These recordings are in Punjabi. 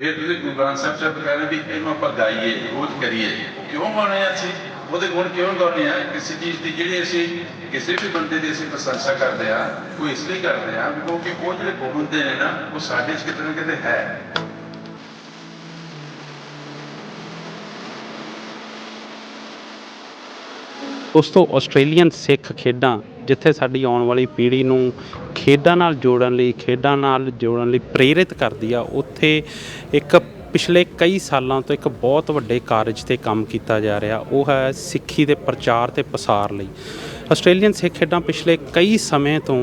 ਫਿਰ ਤੁਸੀਂ ਗੁਰੂ ਗ੍ਰੰਥ ਸਾਹਿਬ ਚ ਕਹਿੰਦੇ ਵੀ ਇਹਨੂੰ ਆਪਾਂ ਗਾਈਏ ਰੋਜ਼ ਕਰੀਏ। ਕਿਉਂ ਗਾਉਣੇ ਆ ਅਸੀਂ? ਉਹਦੇ ਗੁਣ ਕਿਉਂ ਗਾਉਣੇ ਆ? ਕਿਸੇ ਚੀਜ਼ ਦੀ ਜਿਹੜੀ ਅਸੀਂ, ਕਿਸੇ ਵੀ ਬੰਦੇ ਦੀ ਅਸੀਂ ਪ੍ਰਸ਼ੰਸਾ ਕਰਦੇ ਆ, ਉਹ ਇਸ ਲਈ ਕਰਦੇ ਆ ਕਿਉਂਕਿ ਉਹ ਜਿਹੜੇ ਗੁਣ ਹੁੰਦੇ ਨੇ ਨਾ, ਉਹ ਸਾਡੇ ਚ ਕਿਤੇ ਨਾ ਕਿਤੇ ਹੈ। ਉਸ ਤੋਂ ਆਸਟ੍ਰੇਲੀਅਨ ਸਿੱਖ ਖੇਡਾਂ, ਜਿੱਥੇ ਸਾਡੀ ਆਉਣ ਵਾਲੀ ਪੀੜ੍ਹੀ ਨੂੰ ਖੇਡਾਂ ਨਾਲ ਜੋੜਨ ਲਈ, ਖੇਡਾਂ ਨਾਲ ਜੋੜਨ ਲਈ ਪ੍ਰੇਰਿਤ ਕਰਦੀ ਆ। ਉੱਥੇ ਇੱਕ ਪਿਛਲੇ ਕਈ ਸਾਲਾਂ ਤੋਂ ਇੱਕ ਬਹੁਤ ਵੱਡੇ ਕਾਰਜ ਤੇ ਕੰਮ ਕੀਤਾ ਜਾ ਰਿਹਾ। ਉਹ ਹੈ ਸਿੱਖੀ ਦੇ ਪ੍ਰਚਾਰ ਤੇ ਪਸਾਰ ਲਈ। ਆਸਟ੍ਰੇਲੀਅਨ ਸਿੱਖ ਖੇਡਾਂ ਪਿਛਲੇ ਕਈ ਸਮੇਂ ਤੋਂ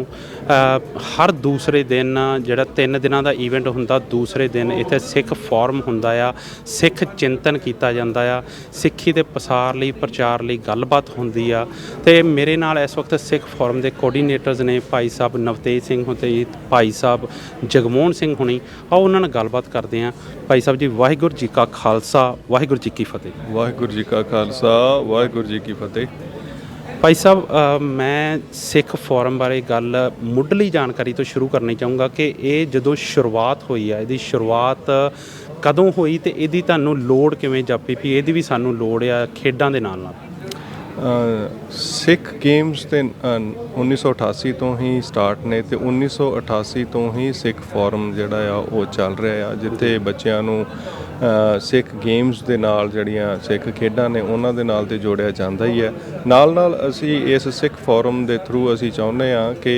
ਹਰ ਦੂਸਰੇ ਦਿਨ, ਜਿਹੜਾ ਤਿੰਨ ਦਿਨਾਂ ਦਾ ਈਵੈਂਟ ਹੁੰਦਾ, ਦੂਸਰੇ ਦਿਨ ਇੱਥੇ ਸਿੱਖ ਫੋਰਮ ਹੁੰਦਾ ਆ, ਸਿੱਖ ਚਿੰਤਨ ਕੀਤਾ ਜਾਂਦਾ ਆ, ਸਿੱਖੀ ਦੇ ਪਸਾਰ ਲਈ, ਪ੍ਰਚਾਰ ਲਈ ਗੱਲਬਾਤ ਹੁੰਦੀ ਆ। ਤੇ ਮੇਰੇ ਨਾਲ ਇਸ ਵਕਤ ਸਿੱਖ ਫੋਰਮ ਦੇ ਕੋਆਰਡੀਨੇਟਰਸ ਨੇ ਭਾਈ ਸਾਹਿਬ ਨਵਤੇਜ ਸਿੰਘ ਹੁੰਦੇ ਭਾਈ ਸਾਹਿਬ ਜਗਮੋਹਨ ਸਿੰਘ ਹੁਣੀ, ਆਓ ਉਹਨਾਂ ਨਾਲ ਗੱਲਬਾਤ ਕਰਦੇ ਹਾਂ। ਭਾਈ ਸਾਹਿਬ ਜੀ, ਵਾਹਿਗੁਰੂ ਜੀ ਕਾ ਖਾਲਸਾ, ਵਾਹਿਗੁਰੂ ਜੀ ਕੀ ਫਤਿਹ। ਵਾਹਿਗੁਰੂ ਜੀ ਕਾ ਖਾਲਸਾ, ਵਾਹਿਗੁਰੂ ਜੀ ਕੀ ਫਤਿਹ। ਭਾਈ ਸਾਹਿਬ ਮੈਂ ਸਿੱਖ ਫੋਰਮ ਬਾਰੇ ਗੱਲ ਮੁੱਢਲੀ ਜਾਣਕਾਰੀ ਤੋਂ ਸ਼ੁਰੂ ਕਰਨੀ ਚਾਹੂੰਗਾ ਕਿ ਇਹ ਜਦੋਂ ਸ਼ੁਰੂਆਤ ਹੋਈ ਆ, ਇਹਦੀ ਸ਼ੁਰੂਆਤ ਕਦੋਂ ਹੋਈ ਤੇ ਇਹਦੀ ਤੁਹਾਨੂੰ ਲੋੜ ਕਿਵੇਂ ਜਾਪੀ? ਵੀ ਇਹਦੀ ਵੀ ਸਾਨੂੰ ਲੋੜ ਆ ਖੇਡਾਂ ਦੇ ਨਾਲ ਨਾਲ ਸਿੱਖ ਗੇਮਸ ਤੇ ਅ, 1988 ਤੋਂ ਹੀ ਸਟਾਰਟ ਨੇ ਤੇ 1988 ਤੋਂ ਹੀ ਸਿੱਖ ਫੋਰਮ ਜਿਹੜਾ ਆ ਉਹ ਚੱਲ ਰਿਹਾ ਆ ਜਿੱਥੇ ਬੱਚਿਆਂ ਨੂੰ ਸਿੱਖ ਗੇਮਸ ਦੇ ਨਾਲ ਜਿਹੜੀਆਂ ਸਿੱਖ ਖੇਡਾਂ ਨੇ ਉਹਨਾਂ ਦੇ ਨਾਲ ਤੇ ਜੋੜਿਆ ਜਾਂਦਾ ਹੀ ਹੈ ਨਾਲ ਨਾਲ ਅਸੀਂ ਇਸ ਸਿੱਖ ਫੋਰਮ ਦੇ ਥਰੂ ਅਸੀਂ ਚਾਹੁੰਦੇ ਆ ਕਿ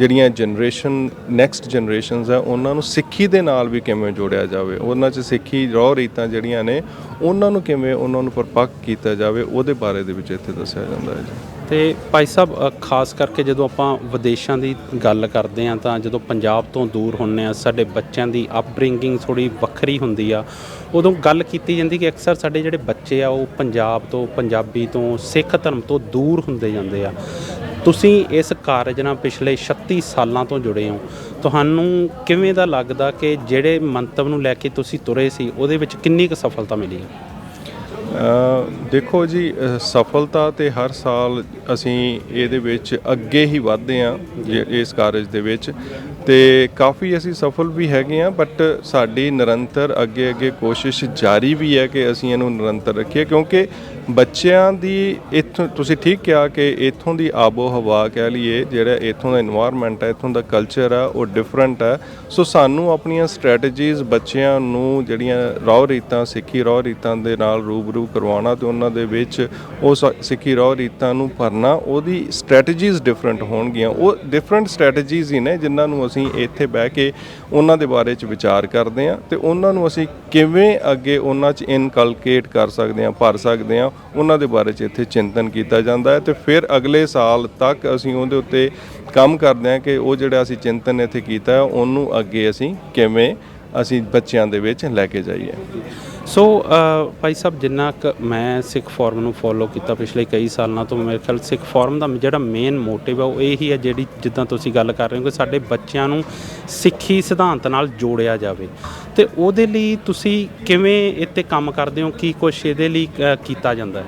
ਜਿਹੜੀਆਂ ਜਨਰੇਸ਼ਨ ਨੈਕਸਟ ਜਨਰੇਸ਼ਨਸ ਆ, ਉਹਨਾਂ ਨੂੰ ਸਿੱਖੀ ਦੇ ਨਾਲ ਵੀ ਕਿਵੇਂ ਜੋੜਿਆ ਜਾਵੇ, ਉਹਨਾਂ 'ਚ ਸਿੱਖੀ ਰੋਹ ਰੀਤਾਂ ਜਿਹੜੀਆਂ ਨੇ, ਉਹਨਾਂ ਨੂੰ ਕਿਵੇਂ ਉਹਨਾਂ ਨੂੰ ਪਰਪੱਕ ਕੀਤਾ ਜਾਵੇ, ਉਹਦੇ ਬਾਰੇ ਦੇ ਵਿੱਚ ਇੱਥੇ ਦੱਸਿਆ ਜਾਂਦਾ ਹੈ ਜੀ। ਤੇ ਭਾਈ ਸਾਹਿਬ ਖਾਸ ਕਰਕੇ ਜਦੋਂ ਆਪਾਂ ਵਿਦੇਸ਼ਾਂ ਦੀ ਗੱਲ ਕਰਦੇ ਹਾਂ, ਤਾਂ ਜਦੋਂ ਪੰਜਾਬ ਤੋਂ ਦੂਰ ਹੁੰਨੇ ਆ ਸਾਡੇ ਬੱਚਿਆਂ ਦੀ ਅਪਬ੍ਰਿੰਗਿੰਗ ਥੋੜੀ ਵੱਖਰੀ ਹੁੰਦੀ ਆ, ਉਦੋਂ ਗੱਲ ਕੀਤੀ ਜਾਂਦੀ ਕਿ ਅਕਸਰ ਸਾਡੇ ਜਿਹੜੇ ਬੱਚੇ ਆ, ਉਹ ਪੰਜਾਬ ਤੋਂ, ਪੰਜਾਬੀ ਤੋਂ, ਸਿੱਖ ਧਰਮ ਤੋਂ ਦੂਰ ਹੁੰਦੇ ਜਾਂਦੇ ਆ। ਤੁਸੀਂ ਇਸ ਕਾਰਜ ਨਾਲ ਪਿਛਲੇ 36 ਸਾਲਾਂ ਤੋਂ ਜੁੜੇ ਹੋ। ਤੁਹਾਨੂੰ ਕਿਵੇਂ ਦਾ ਲੱਗਦਾ ਕਿ ਜਿਹੜੇ ਮੰਤਵ ਨੂੰ ਲੈ ਕੇ ਤੁਸੀਂ ਤੁਰੇ ਸੀ ਉਹਦੇ ਵਿੱਚ ਕਿੰਨੀ ਕੁ ਸਫਲਤਾ ਮਿਲੀ? ਦੇਖੋ ਜੀ ਸਫਲਤਾ ਤੇ ਹਰ ਸਾਲ ਅਸੀਂ ਇਹਦੇ ਵਿੱਚ ਅੱਗੇ ਹੀ ਵਧਦੇ ਆ ਇਸ ਕਾਰਜ ਦੇ ਵਿੱਚ। ਤੇ ਕਾਫੀ ਅਸੀਂ ਸਫਲ ਵੀ ਹੈਗੇ ਆ ਬਟ ਸਾਡੀ ਨਿਰੰਤਰ ਅੱਗੇ ਅੱਗੇ ਕੋਸ਼ਿਸ਼ ਜਾਰੀ ਵੀ ਹੈ ਕਿ ਅਸੀਂ ਇਹਨੂੰ ਨਿਰੰਤਰ ਰੱਖੀਏ ਕਿਉਂਕਿ ਬੱਚਿਆਂ ਦੀ ਇੱਥੋਂ, ਤੁਸੀਂ ਠੀਕ ਕਿਹਾ ਕਿ ਇੱਥੋਂ ਦੀ ਆਬੋ ਹਵਾ ਕਹਿ ਲਈਏ, ਜਿਹੜਾ ਇੱਥੋਂ ਦਾ এনवायरमेंट ਹੈ, ਇੱਥੋਂ ਦਾ ਕਲਚਰ ਹੈ, ਉਹ ਡਿਫਰੈਂਟ ਹੈ। ਸੋ ਸਾਨੂੰ ਆਪਣੀਆਂ ਸਟ੍ਰੈਟਜੀਜ਼ ਬੱਚਿਆਂ ਨੂੰ ਜਿਹੜੀਆਂ ਰੌ ਰੀਤਾਂ, ਸਿੱਖੀ ਰੌ ਰੀਤਾਂ ਦੇ ਨਾਲ ਰੂਬਰੂ ਕਰਵਾਉਣਾ ਤੇ ਉਹਨਾਂ ਦੇ ਵਿੱਚ ਉਹ ਸਿੱਖੀ ਰੌ ਰੀਤਾਂ ਨੂੰ ਭਰਨਾ, ਉਹਦੀ ਸਟ੍ਰੈਟਜੀਜ਼ ਡਿਫਰੈਂਟ ਹੋਣਗੀਆਂ। ਉਹ ਡਿਫਰੈਂਟ ਸਟ੍ਰੈਟਜੀਜ਼ ਹੀ ਨੇ ਜਿਨ੍ਹਾਂ ਨੂੰ ਅਸੀਂ ਇੱਥੇ ਬਹਿ ਕੇ ਉਹਨਾਂ ਦੇ ਬਾਰੇ ਵਿੱਚ ਵਿਚਾਰ ਕਰਦੇ ਹਾਂ ਤੇ ਉਹਨਾਂ ਨੂੰ ਅਸੀਂ ਕਿਵੇਂ ਅੱਗੇ ਉਹਨਾਂ 'ਚ ਇਨਕਲਕੇਟ ਕਰ ਸਕਦੇ ਹਾਂ, ਭਰ ਸਕਦੇ ਹਾਂ। ਉਹਨਾਂ ਦੇ ਬਾਰੇ ਚ ਇੱਥੇ ਚਿੰਤਨ ਕੀਤਾ ਜਾਂਦਾ ਹੈ ਤੇ ਫਿਰ ਅਗਲੇ ਸਾਲ ਤੱਕ ਅਸੀਂ ਉਹਦੇ ਉੱਤੇ ਕੰਮ ਕਰਦੇ ਹਾਂ ਕਿ ਉਹ ਜਿਹੜਾ ਅਸੀਂ ਚਿੰਤਨ ਇੱਥੇ ਕੀਤਾ ਹੈ, ਉਹਨੂੰ ਅੱਗੇ ਅਸੀਂ ਕਿਵੇਂ ਅਸੀਂ ਬੱਚਿਆਂ ਦੇ ਵਿੱਚ ਲੈ ਕੇ ਜਾਈਏ। ਸੋ uh, ਭਾਈ ਸਾਹਿਬ, ਜਿੰਨਾ ਕੁ ਮੈਂ ਸਿੱਖ ਫੋਰਮ ਨੂੰ ਫੋਲੋ ਕੀਤਾ ਪਿਛਲੇ ਕਈ ਸਾਲਾਂ ਤੋਂ, ਮੇਰੇ ਖਿਆਲ ਸਿੱਖ ਫੋਰਮ ਦਾ ਜਿਹੜਾ ਮੇਨ ਮੋਟਿਵ ਹੈ ਉਹ ਇਹੀ ਹੈ ਜਿਹੜੀ ਜਿੱਦਾਂ ਤੁਸੀਂ ਗੱਲ ਕਰ ਰਹੇ ਹੋ ਕਿ ਸਾਡੇ ਬੱਚਿਆਂ ਨੂੰ ਸਿੱਖੀ ਸਿਧਾਂਤ ਨਾਲ ਜੋੜਿਆ ਜਾਵੇ। ਤੇ ਉਹਦੇ ਲਈ ਤੁਸੀਂ ਕਿਵੇਂ ਇੱਥੇ ਕੰਮ ਕਰਦੇ ਹੋ? ਕੀ ਕੁਛ ਇਹਦੇ ਲਈ ਕੀਤਾ ਜਾਂਦਾ ਹੈ?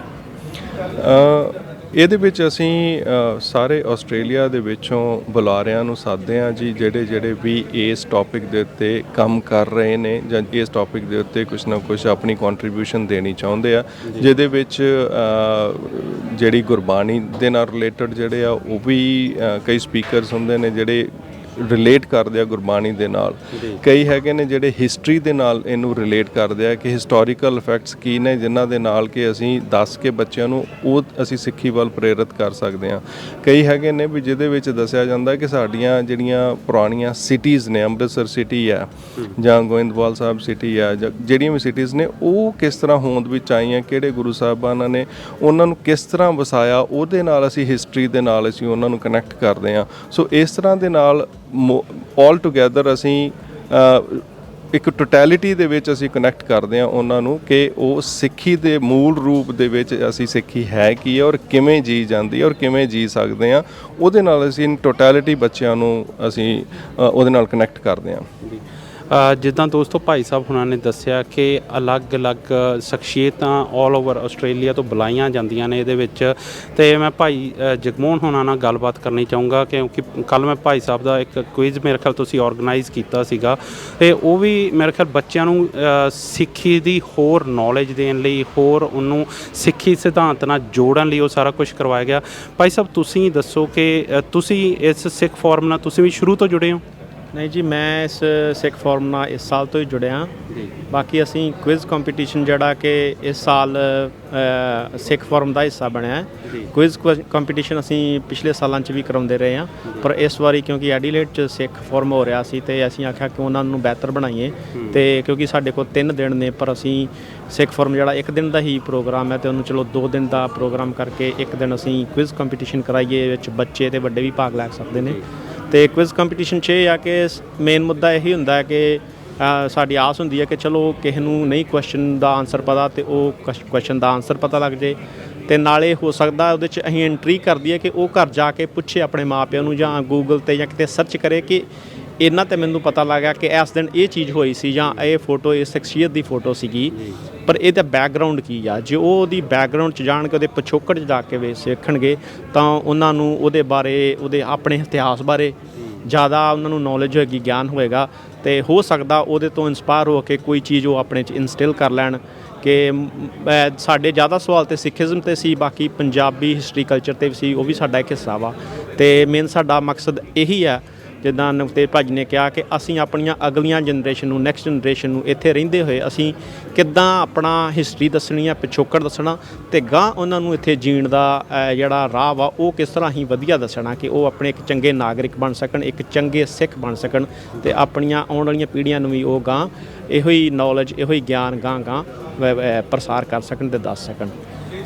ਇਹਦੇ ਵਿੱਚ ਅਸੀਂ ਸਾਰੇ ਆਸਟ੍ਰੇਲੀਆ ਦੇ ਵਿੱਚੋਂ ਬੁਲਾਰਿਆਂ ਨੂੰ ਸਾਧਦੇ ਹਾਂ ਜੀ ਜਿਹੜੇ ਜਿਹੜੇ ਵੀ ਇਸ ਟੌਪਿਕ ਦੇ ਉੱਤੇ ਕੰਮ ਕਰ ਰਹੇ ਨੇ ਜਾਂ ਇਸ ਟੌਪਿਕ ਦੇ ਉੱਤੇ ਕੁਝ ਨਾ ਕੁਝ ਆਪਣੀ ਕੰਟਰੀਬਿਊਸ਼ਨ ਦੇਣੀ ਚਾਹੁੰਦੇ ਆ। ਜਿਹਦੇ ਵਿੱਚ ਜਿਹੜੀ ਗੁਰਬਾਣੀ ਦੇ ਨਾਲ ਰਿਲੇਟਡ ਜਿਹੜੇ ਆ ਉਹ ਵੀ ਕਈ ਸਪੀਕਰਸ ਹੁੰਦੇ ਨੇ ਜਿਹੜੇ ਰਿਲੇਟ ਕਰਦੇ ਆ ਗੁਰਬਾਣੀ ਦੇ ਨਾਲ। ਕਈ ਹੈਗੇ ਨੇ ਜਿਹੜੇ ਹਿਸਟਰੀ ਦੇ ਨਾਲ ਇਹਨੂੰ ਰਿਲੇਟ ਕਰਦੇ ਆ ਕਿ ਹਿਸਟੋਰੀਕਲ ਇਫੈਕਟਸ ਕੀ ਨੇ ਜਿਨ੍ਹਾਂ ਦੇ ਨਾਲ ਕਿ ਅਸੀਂ ਦੱਸ ਕੇ ਬੱਚਿਆਂ ਨੂੰ ਉਹ ਅਸੀਂ ਸਿੱਖੀ ਵੱਲ ਪ੍ਰੇਰਿਤ ਕਰ ਸਕਦੇ ਆ ਕਈ ਹੈਗੇ ਨੇ ਵੀ ਜਿਹਦੇ ਵਿੱਚ ਦੱਸਿਆ ਜਾਂਦਾ ਕਿ ਸਾਡੀਆਂ ਜਿਹੜੀਆਂ ਪੁਰਾਣੀਆਂ ਸਿਟੀਜ਼ ਨੇ ਅੰਮ੍ਰਿਤਸਰ ਸਿਟੀ ਆ ਜਾਂ ਗੋਇੰਦਵਾਲ ਸਾਹਿਬ ਸਿਟੀ ਆ ਜਿਹੜੀਆਂ ਵੀ ਸਿਟੀਜ਼ ਨੇ ਉਹ ਕਿਸ ਤਰ੍ਹਾਂ ਹੋਂਦ ਵਿੱਚ ਆਈਆਂ ਕਿਹੜੇ ਗੁਰੂ ਸਾਹਿਬਾਨਾਂ ਨੇ ਉਹਨਾਂ ਨੂੰ ਕਿਸ ਤਰ੍ਹਾਂ ਵਸਾਇਆ ਉਹਦੇ ਨਾਲ ਅਸੀਂ ਹਿਸਟਰੀ ਦੇ ਨਾਲ ਅਸੀਂ ਉਹਨਾਂ ਨੂੰ ਕਨੈਕਟ ਕਰਦੇ ਆ ਸੋ ਇਸ ਤਰ੍ਹਾਂ ਦੇ ਨਾਲ ਆਲ ਟੁਗੇਦਰ ਅਸੀਂ ਇੱਕ ਟੋਟੈਲਿਟੀ ਦੇ ਵਿੱਚ ਅਸੀਂ ਕਨੈਕਟ ਕਰਦੇ ਆ ਉਹਨਾਂ ਨੂੰ ਕਿ ਉਹ ਸਿੱਖੀ ਦੇ ਮੂਲ ਰੂਪ ਦੇ ਵਿੱਚ ਅਸੀਂ ਸਿੱਖੀ ਹੈ ਕੀ ਹੈ ਔਰ ਕਿਵੇਂ ਜੀ ਜਾਂਦੀ ਹੈ ਔਰ ਕਿਵੇਂ ਜੀ ਸਕਦੇ ਆ ਉਹਦੇ ਨਾਲ ਅਸੀਂ ਟੋਟੈਲਿਟੀ ਬੱਚਿਆਂ ਨੂੰ ਅਸੀਂ ਉਹਦੇ ਨਾਲ ਕਨੈਕਟ ਕਰਦੇ ਆ ਜਿੱਦਾਂ ਦੋਸਤੋ ਭਾਈ ਸਾਹਿਬ ਹੁਣਾਂ ਨੇ ਦੱਸਿਆ ਕਿ ਅਲੱਗ-ਅਲੱਗ ਸ਼ਖਸੀਅਤਾਂ 올 ਓਵਰ ਆਸਟ੍ਰੇਲੀਆ ਤੋਂ ਬੁਲਾਈਆਂ ਜਾਂਦੀਆਂ ਨੇ ਇਹਦੇ ਵਿੱਚ। ਤੇ ਮੈਂ ਭਾਈ ਜਗਮੋਹਨ ਹੁਣਾਂ ਨਾਲ ਗੱਲਬਾਤ ਕਰਨੀ ਚਾਹੂੰਗਾ ਕਿਉਂਕਿ ਕੱਲ ਮੈਂ ਭਾਈ ਸਾਹਿਬ ਦਾ ਇੱਕ ਕੁਇਜ਼ ਮੇਰੇ ਖਿਆਲ ਤੁਸੀਂ ਆਰਗੇਨਾਈਜ਼ ਕੀਤਾ ਸੀਗਾ। ਤੇ ਉਹ ਵੀ ਮੇਰੇ ਖਿਆਲ ਬੱਚਿਆਂ ਨੂੰ ਸਿੱਖੀ ਦੀ ਹੋਰ ਨੌਲੇਜ ਦੇਣ ਲਈ, ਹੋਰ ਉਹਨੂੰ ਸਿੱਖੀ ਸਿਧਾਂਤ ਨਾਲ ਜੋੜਨ ਲਈ ਉਹ ਸਾਰਾ ਕੁਝ ਕਰਵਾਇਆ ਗਿਆ। ਭਾਈ ਸਾਹਿਬ, ਤੁਸੀਂ ਦੱਸੋ ਕਿ ਤੁਸੀਂ ਇਸ ਸਿੱਖ ਫੋਰਮ ਨਾਲ ਤੁਸੀਂ ਵੀ ਸ਼ੁਰੂ ਤੋਂ ਜੁੜੇ ਹੋ? ਨਹੀਂ ਜੀ ਮੈਂ ਇਸ ਸਿੱਖ ਫੋਰਮ ਨਾਲ ਇਸ ਸਾਲ ਤੋਂ ਹੀ ਜੁੜਿਆ। ਬਾਕੀ ਅਸੀਂ ਕੁਇਜ਼ ਕੰਪੀਟੀਸ਼ਨ ਜਿਹੜਾ ਕਿ ਇਸ ਸਾਲ ਸਿੱਖ ਫੋਰਮ ਦਾ ਹਿੱਸਾ ਬਣਿਆ ਹੈ। ਕੁਇਜ਼ ਕੰਪੀਟੀਸ਼ਨ ਅਸੀਂ ਪਿਛਲੇ ਸਾਲਾਂ 'ਚ ਵੀ ਕਰਾਉਂਦੇ ਰਹੇ ਹਾਂ। ਪਰ ਇਸ ਵਾਰੀ ਕਿਉਂਕਿ ਐਡੀਲੇਟ 'ਚ ਸਿੱਖ ਫੋਰਮ ਹੋ ਰਿਹਾ ਸੀ ਤੇ ਅਸੀਂ ਆਖਿਆ ਕਿ ਉਹਨਾਂ ਨੂੰ ਬਿਹਤਰ ਬਣਾਈਏ। ਤੇ ਕਿਉਂਕਿ ਸਾਡੇ ਕੋਲ 3 ਦਿਨ ਨੇ ਪਰ ਅਸੀਂ ਸਿੱਖ ਫੋਰਮ ਜਿਹੜਾ ਇੱਕ ਦਿਨ ਦਾ ਹੀ ਪ੍ਰੋਗਰਾਮ ਹੈ ਤੇ ਉਹਨੂੰ ਚਲੋ 2 ਦਿਨ ਦਾ ਪ੍ਰੋਗਰਾਮ ਕਰਕੇ ਇੱਕ ਦਿਨ ਅਸੀਂ ਕੁਇਜ਼ ਕੰਪੀਟੀਸ਼ਨ ਕਰਾਈਏ ਵਿੱਚ ਬੱਚੇ ਤੇ ਵੱਡੇ ਵੀ ਭਾਗ ਲੈ ਸਕਦੇ ਨੇ। ਤੇ ਕੁਇਜ਼ ਕੰਪੀਟੀਸ਼ਨ 'ਚ ਇਹ ਆ ਕਿ ਮੇਨ ਮੁੱਦਾ ਇਹੀ ਹੁੰਦਾ ਹੈ ਕਿ ਸਾਡੀ ਆਸ ਹੁੰਦੀ ਹੈ ਕਿ ਚਲੋ ਕਿਸੇ ਨੂੰ ਨਹੀਂ ਕੁਐਸਚਨ ਦਾ ਆਨਸਰ ਪਤਾ ਤੇ ਉਹ ਕੁਐਸਚਨ ਦਾ ਆਨਸਰ ਪਤਾ ਲੱਗ ਜੇ। ਤੇ ਨਾਲੇ ਹੋ ਸਕਦਾ ਉਹਦੇ 'ਚ ਅਸੀਂ ਐਂਟਰੀ ਕਰ ਦਈਏ ਕਿ ਉਹ ਘਰ ਜਾ ਕੇ ਪੁੱਛੇ ਆਪਣੇ ਮਾਪਿਆਂ ਨੂੰ ਜਾਂ ਗੂਗਲ ਤੇ ਜਾਂ ਕਿਤੇ ਸਰਚ ਕਰੇ ਕਿ ਇਹਨਾਂ ਤੇ ਮੈਨੂੰ ਪਤਾ ਲੱਗਾ ਕਿ ਇਸ ਦਿਨ ਇਹ ਚੀਜ਼ ਹੋਈ ਸੀ ਜਾਂ ਇਹ ਫੋਟੋ, ਇਹ ਸ਼ਖਸੀਅਤ ਦੀ ਫੋਟੋ ਸੀਗੀ। ਪਰ ਇਹਦਾ ਬੈਕਗ੍ਰਾਉਂਡ ਕੀ ਆ? ਜੇ ਉਹ ਉਹਦੀ ਬੈਕਗ੍ਰਾਉਂਡ 'ਚ ਜਾਣ ਕੇ ਉਹਦੇ ਪਿਛੋਕੜ 'ਚ ਜਾ ਕੇ ਵੇ ਸਿੱਖਣਗੇ, ਤਾਂ ਉਹਨਾਂ ਨੂੰ ਉਹਦੇ ਬਾਰੇ, ਉਹਦੇ ਆਪਣੇ ਇਤਿਹਾਸ ਬਾਰੇ ਜ਼ਿਆਦਾ ਉਹਨਾਂ ਨੂੰ ਨੌਲੇਜ ਹੋਏਗੀ, ਗਿਆਨ ਹੋਏਗਾ। ਤੇ ਹੋ ਸਕਦਾ ਉਹਦੇ ਤੋਂ ਇਨਸਪਾਇਰ ਹੋ ਕੇ ਕੋਈ ਚੀਜ਼ ਉਹ ਆਪਣੇ 'ਚ ਇਨਸਟਿਲ ਕਰ ਲੈਣ ਕਿ ਸਾਡੇ ਜ਼ਿਆਦਾ ਸਵਾਲ ਤੇ ਸਿੱਖੀਜ਼ਮ ਤੇ ਸੀ, ਬਾਕੀ ਪੰਜਾਬੀ ਹਿਸਟਰੀ ਕਲਚਰ ਤੇ ਵੀ ਸੀ, ਉਹ ਵੀ ਸਾਡਾ ਇੱਕ ਹਿੱਸਾ ਵਾ। ਤੇ ਮੇਨ ਸਾਡਾ ਮਕਸਦ ਇਹੀ ਆ ਜਿੱਦਾਂ ਨਵਤੇ ਭਾਜੀ ਨੇ ਕਿਹਾ ਕਿ ਅਸੀਂ ਆਪਣੀਆਂ ਅਗਲੀਆਂ ਜਨਰੇਸ਼ਨ ਨੂੰ ਨੈਕਸਟ ਜਨਰੇਸ਼ਨ ਨੂੰ ਇੱਥੇ ਰਹਿੰਦੇ ਹੋਏ ਅਸੀਂ ਕਿੱਦਾਂ ਆਪਣਾ ਹਿਸਟਰੀ ਦੱਸਣੀ ਆ, ਪਿਛੋਕੜ ਦੱਸਣਾ ਤੇ ਗਾਂ ਉਹਨਾਂ ਨੂੰ ਇੱਥੇ ਜੀਣ ਦਾ ਜਿਹੜਾ ਰਾਹ ਵਾ, ਉਹ ਕਿਸ ਤਰ੍ਹਾਂ ਹੀ ਵਧੀਆ ਦੱਸਣਾ ਕਿ ਉਹ ਆਪਣੇ ਇੱਕ ਚੰਗੇ ਨਾਗਰਿਕ ਬਣ ਸਕਣ, ਇੱਕ ਚੰਗੇ ਸਿੱਖ ਬਣ ਸਕਣ ਤੇ ਆਪਣੀਆਂ ਆਉਣ ਵਾਲੀਆਂ ਪੀੜ੍ਹੀਆਂ ਨੂੰ ਵੀ ਉਹ ਗਾਂ ਇਹੋ ਹੀ ਨੌਲੇਜ ਇਹੋ ਹੀ ਗਿਆਨ ਗਾਂ ਗਾਂ ਪ੍ਰਸਾਰ ਕਰ ਸਕਣ ਤੇ ਦੱਸ ਸਕਣ।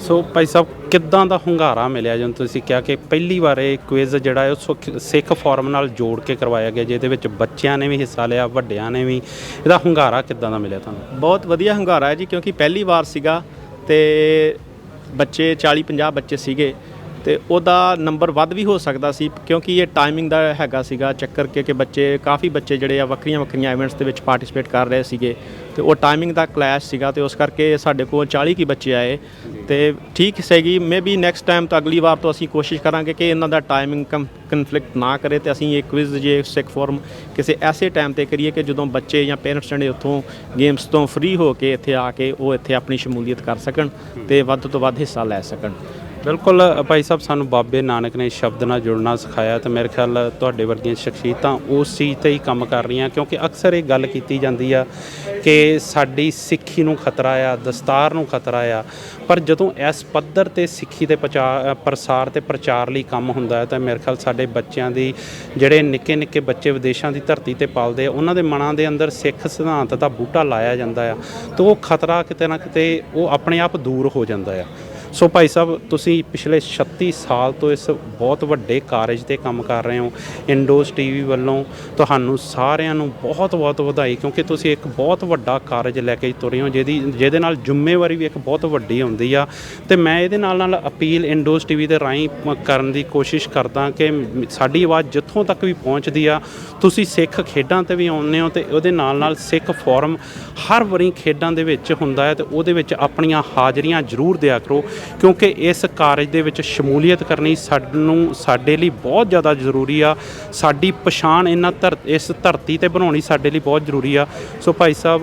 ਸੋ ਭਾਈ ਸਾਹਿਬ, ਕਿੱਦਾਂ ਦਾ ਹੁੰਗਾਰਾ ਮਿਲਿਆ ਜਦੋਂ ਤੁਸੀਂ ਕਿਹਾ ਕਿ ਪਹਿਲੀ ਵਾਰ ਇਹ ਕੁਇਜ਼ ਜਿਹੜਾ ਹੈ, ਉਹ ਸੁਖ- ਸਿੱਖ ਫੋਰਮ ਨਾਲ ਜੋੜ ਕੇ ਕਰਵਾਇਆ ਗਿਆ, ਜਿਹਦੇ ਵਿੱਚ ਬੱਚਿਆਂ ਨੇ ਵੀ ਹਿੱਸਾ ਲਿਆ, ਵੱਡਿਆਂ ਨੇ ਵੀ। ਇਹਦਾ ਹੁੰਗਾਰਾ ਕਿੱਦਾਂ ਦਾ ਮਿਲਿਆ ਤੁਹਾਨੂੰ? ਬਹੁਤ ਵਧੀਆ ਹੰਗਾਰਾ ਹੈ ਜੀ, ਕਿਉਂਕਿ ਪਹਿਲੀ ਵਾਰ ਸੀਗਾ ਤੇ ਬੱਚੇ 40 50 ਬੱਚੇ ਸੀਗੇ ਤੇ ਉਹਦਾ ਨੰਬਰ ਵੱਧ ਵੀ ਹੋ ਸਕਦਾ ਸੀ, ਕਿਉਂਕਿ ਇਹ ਟਾਈਮਿੰਗ ਦਾ ਹੈਗਾ ਸੀਗਾ, ਚੱਕਰ ਕਿ ਕਿ ਬੱਚੇ, ਕਾਫੀ ਬੱਚੇ ਜਿਹੜੇ ਆ, ਵੱਖਰੀਆਂ ਵੱਖਰੀਆਂ ਇਵੈਂਟਸ ਦੇ ਵਿੱਚ ਪਾਰਟਿਸਿਪੇਟ ਕਰ ਰਹੇ ਸੀਗੇ ਤੇ ਉਹ ਟਾਈਮਿੰਗ ਦਾ ਕਲੈਸ਼ ਸੀਗਾ ਤੇ ਉਸ ਕਰਕੇ ਸਾਡੇ ਕੋਲ 40 ਕੀ ਬੱਚੇ ਆਏ ਤੇ ਠੀਕ ਸੀਗੀ ਮੇਬੀ ਨੈਕਸਟ ਟਾਈਮ ਤਾਂ ਅਗਲੀ ਵਾਰ ਤੋਂ ਅਸੀਂ ਕੋਸ਼ਿਸ਼ ਕਰਾਂਗੇ ਕਿ ਇਹਨਾਂ ਦਾ ਟਾਈਮਿੰਗ ਕਨਫਲਿਕਟ ਨਾ ਕਰੇ ਤੇ ਅਸੀਂ ਇਹ ਕੁਇਜ਼ ਜੇ ਸਿੱਖ ਫੋਰਮ ਕਿਸੇ ਐਸੇ ਟਾਈਮ ਤੇ ਕਰੀਏ ਕਿ ਜਦੋਂ ਬੱਚੇ ਜਾਂ ਪੇਰੈਂਟਸ ਜਿਹੜੇ ਉੱਥੋਂ ਗੇਮਸ ਤੋਂ ਫ੍ਰੀ ਹੋ ਕੇ ਇੱਥੇ ਆ ਕੇ ਉਹ ਇੱਥੇ ਆਪਣੀ ਸ਼ਮੂਲੀਅਤ ਕਰ ਸਕਣ ਤੇ ਵੱਧ ਤੋਂ ਵੱਧ ਹਿੱਸਾ ਲੈ ਸਕਣ। ਬਿਲਕੁਲ, ਭਾਈ ਸਾਹਿਬ, ਸਾਨੂੰ ਬਾਬੇ ਨਾਨਕ ਨੇ ਸ਼ਬਦ ਨਾਲ ਜੁੜਨਾ ਸਿਖਾਇਆ ਤੇ ਮੇਰੇ ਖਿਆਲ ਤੁਹਾਡੇ ਵਰਗੀਆਂ ਸ਼ਖਸੀਅਤਾਂ ਉਸ ਚੀਜ਼ ਤੇ ਹੀ ਕੰਮ ਕਰ ਰਹੀਆਂ, ਕਿਉਂਕਿ ਅਕਸਰ ਇਹ ਗੱਲ ਕੀਤੀ ਜਾਂਦੀ ਆ ਕਿ ਸਾਡੀ ਸਿੱਖੀ ਨੂੰ ਖਤਰਾ ਆ, ਦਸਤਾਰ ਨੂੰ ਖਤਰਾ ਆ, ਪਰ ਜਦੋਂ ਇਸ ਪੱਧਰ ਤੇ ਸਿੱਖੀ ਦੇ ਪ੍ਰਚਾਰ ਪ੍ਰਸਾਰ ਤੇ ਪ੍ਰਚਾਰ ਲਈ ਕੰਮ ਹੁੰਦਾ ਹੈ, ਤਾਂ ਮੇਰੇ ਖਿਆਲ ਸਾਡੇ ਬੱਚਿਆਂ ਦੀ, ਜਿਹੜੇ ਨਿੱਕੇ ਨਿੱਕੇ ਬੱਚੇ ਵਿਦੇਸ਼ਾਂ ਦੀ ਧਰਤੀ ਤੇ ਪਲਦੇ ਆ, ਉਹਨਾਂ ਦੇ ਮਨਾਂ ਦੇ ਅੰਦਰ ਸਿੱਖ ਸਿਧਾਂਤ ਦਾ ਬੂਟਾ ਲਾਇਆ ਜਾਂਦਾ ਆ, ਤਾਂ ਉਹ ਖਤਰਾ ਕਿਤੇ ਨਾ ਕਿਤੇ ਉਹ ਆਪਣੇ ਆਪ ਦੂਰ ਹੋ ਜਾਂਦਾ ਆ। ਸੋ ਭਾਈ ਸਾਹਿਬ, ਤੁਸੀਂ ਪਿਛਲੇ 36 ਸਾਲ ਤੋਂ ਇਸ ਬਹੁਤ ਵੱਡੇ ਕਾਰਜ ਤੇ ਕੰਮ ਕਰ ਰਹੇ ਹੋ ਇੰਡੋਸ ਟੀਵੀ ਵੱਲੋਂ ਤੁਹਾਨੂੰ ਸਾਰਿਆਂ ਨੂੰ ਬਹੁਤ ਬਹੁਤ ਵਧਾਈ, ਕਿਉਂਕਿ ਤੁਸੀਂ ਇੱਕ ਬਹੁਤ ਵੱਡਾ ਕਾਰਜ ਲੈ ਕੇ ਤੁਰੇ ਹੋ, ਜਿਹਦੀ, ਜਿਹਦੇ ਨਾਲ ਜ਼ਿੰਮੇਵਾਰੀ ਵੀ ਇੱਕ ਬਹੁਤ ਵੱਡੀ ਹੁੰਦੀ ਆ। ਤੇ ਮੈਂ ਇਹਦੇ ਨਾਲ ਨਾਲ ਅਪੀਲ ਇੰਡੋਸ ਟੀਵੀ ਦੇ ਰਾਹੀਂ ਕਰਨ ਦੀ ਕੋਸ਼ਿਸ਼ ਕਰਦਾ ਕਿ ਸਾਡੀ ਆਵਾਜ਼ ਜਿੱਥੋਂ ਤੱਕ ਵੀ ਪਹੁੰਚਦੀ ਆ, ਤੁਸੀਂ ਸਿੱਖ ਖੇਡਾਂ ਤੇ ਵੀ ਆਉਂਦੇ ਹੋ ਤੇ ਉਹਦੇ ਨਾਲ ਨਾਲ ਸਿੱਖ ਫੋਰਮ ਹਰ ਵਾਰੀ ਖੇਡਾਂ ਦੇ ਵਿੱਚ ਹੁੰਦਾ ਹੈ ਤੇ ਉਹਦੇ ਵਿੱਚ ਆਪਣੀਆਂ ਹਾਜ਼ਰੀਆਂ ਜ਼ਰੂਰ ਦਿਆ ਕਰੋ। ਕਿਉਂਕਿ ਇਸ ਕਾਰਜ ਦੇ ਵਿੱਚ ਸ਼ਮੂਲੀਅਤ ਕਰਨੀ ਸਾਨੂੰ, ਸਾਡੇ ਲਈ ਬਹੁਤ ਜ਼ਿਆਦਾ ਜ਼ਰੂਰੀ ਆ। ਸਾਡੀ ਪਛਾਣ ਇਹਨਾਂ ਧਰ, ਇਸ ਧਰਤੀ ਤੇ ਬਣਾਉਣੀ ਸਾਡੇ ਲਈ ਬਹੁਤ ਜ਼ਰੂਰੀ ਆ। ਸੋ ਭਾਈ ਸਾਹਿਬ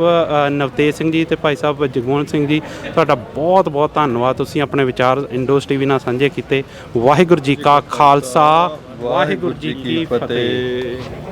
ਨਵਤੇਜ ਸਿੰਘ ਜੀ ਤੇ ਭਾਈ ਸਾਹਿਬ ਜਗਮੋਹਨ ਸਿੰਘ ਜੀ, ਤੁਹਾਡਾ ਬਹੁਤ ਬਹੁਤ ਧੰਨਵਾਦ। ਤੁਸੀਂ ਆਪਣੇ ਵਿਚਾਰ ਇੰਡੋਸ ਟੀਵੀ ਨਾਲ ਸਾਂਝੇ ਕੀਤੇ। ਵਾਹਿਗੁਰੂ ਜੀ ਕਾ ਖਾਲਸਾ। ਵਾਹਿਗੁਰੂ ਜੀ ਕੀ ਫਤਿਹ।